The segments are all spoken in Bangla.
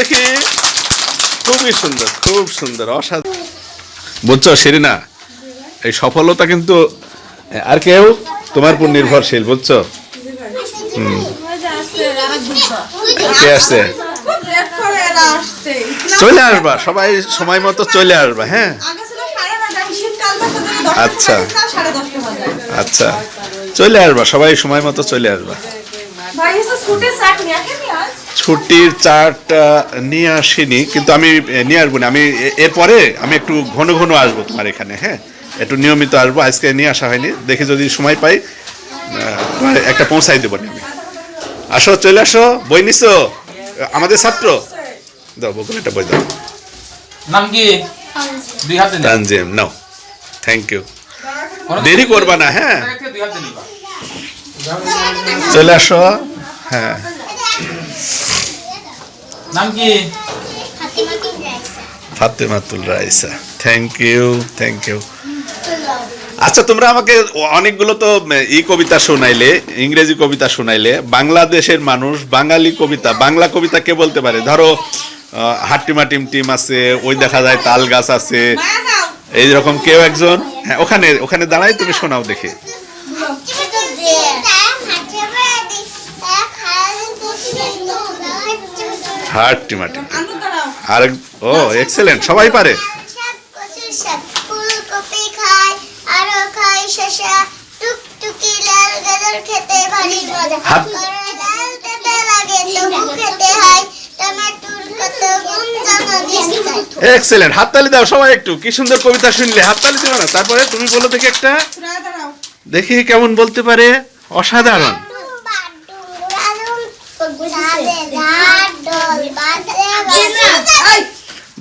দেখি। খুবই সুন্দর, খুব সুন্দর, অসাধারণ। বুঝছ সেরিনা এই সফলতা কিন্তু, আর কেউ তোমার উপর নির্ভরশীল, বুঝছ? কে আসছে? চলে আসবা, সবাই সময় মতো চলে আসবা হ্যাঁ? আচ্ছা। আচ্ছা। চলে আসবা, সবাই সময় মতো চলে আসবা। ছুটির চারটা নিয়ে আসিনি কিন্তু আমি নিয়ে আসব না। আমি এরপরে আমি একটু ঘন ঘন আসব তোমার এখানে হ্যাঁ? একটু নিয়মিত আসব আজকে নিয়ে আসা হয়নি। দেখি যদি সময় পাই একটা পৌঁছাই দেবো নি আমি। আসো চলে আসো বই নিছো? আমাদের ছাত্র? দাও বকুল একটা বই দাও। নাম কি। তানজিম। নাও। থ্যাংক ইউ দেরি করবা না হ্যাঁ। চলে আসো হ্যাঁ। নাম কি? Fatematul Raisa. Thank you thank you আচ্ছা তোমরা আমাকে অনেকগুলো তো ই কবিতা শোনাইলে ইংরেজি কবিতা শোনাইলে বাংলাদেশের মানুষ বাঙালি কবিতা বাংলা কবিতা কে বলতে পারে? ধরো হাট্টিমা টিম টিম আছে ওই দেখা যায় তাল গাছ আছে। এই রকম কেউ একজন? হ্যাঁ ওখানে ওখানে দাঁড়াই তুমি শোনাও দেখি। খেতে হয় টমেটোর কত গুণ জানা বিস্তার এক্সেলেন্ট হাততালি দাও সবাই একটু কি সুন্দর কবিতা শুনলে হাততালি দিও না। তারপরে তুমি বলো দেখি একটা। দেখি কেমন বলতে পারে। অসাধারণ।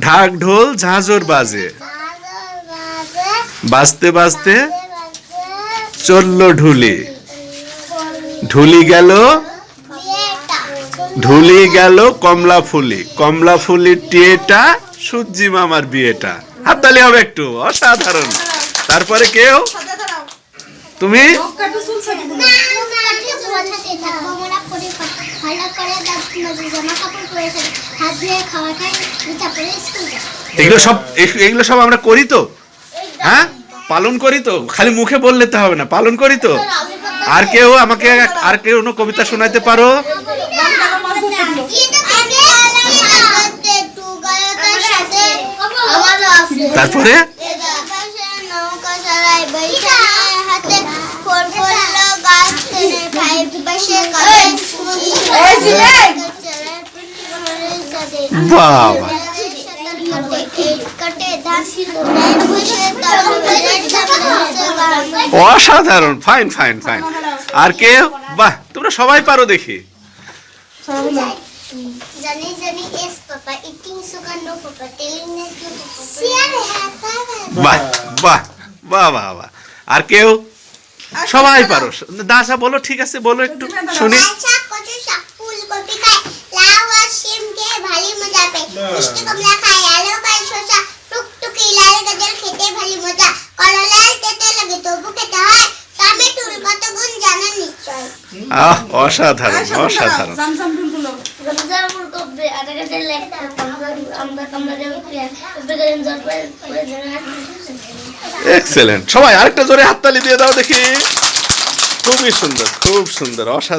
ঢাক ঢোল ঝাঁঝর বাজে। বাজতে বাজতে চলল ঢুলি। ঢুলি গেল ঢুলি গেল কমলা ফুলি। কমলা ফুলির টিয়েটা সূর্যি মামার বিয়েটা। হাততালি হবে একটু, অসাধারণ। তারপরে কেউ? তুমি? এগুলো সব এগুলো সব আমরা করি তো? হ্যাঁ? পালন করি তো? খালি মুখে বললে তো হবে না, পালন করি তো? আর কেউ আমাকে আর কেউ কোনো কবিতা শোনাইতে পারো? তারপরে? বাবা কাটে ধান বসে তার অসাধারণ ফাইন ফাইন ফাইন আর কেউ? বাহ তোমরা সবাই পারো দেখি। বাহ বাহ বাহ বাহ। আর কেউ? সবাই পারো। দাসা বলো ঠিক আছে বলো একটু শুনি। শাক কচু শাক ফুলকপি খায় লাউ আর শিম খেয়ে ভারী মজা পায়। মিষ্টি কমলা খায় আলু খায় শসা টুকটুকি লাল গাজর খেতে মজা। কলা লাল লাগে তবু খেতে টমেটোর কত গুণ জানেন নিশ্চয়। আহ অসাধারণ অসাধারণ। এক্সেলেন্ট সবাই আরেকটা জোরে হাততালি দিয়ে দাও দেখি। খুবই সুন্দর খুব সুন্দর অসাধারণ।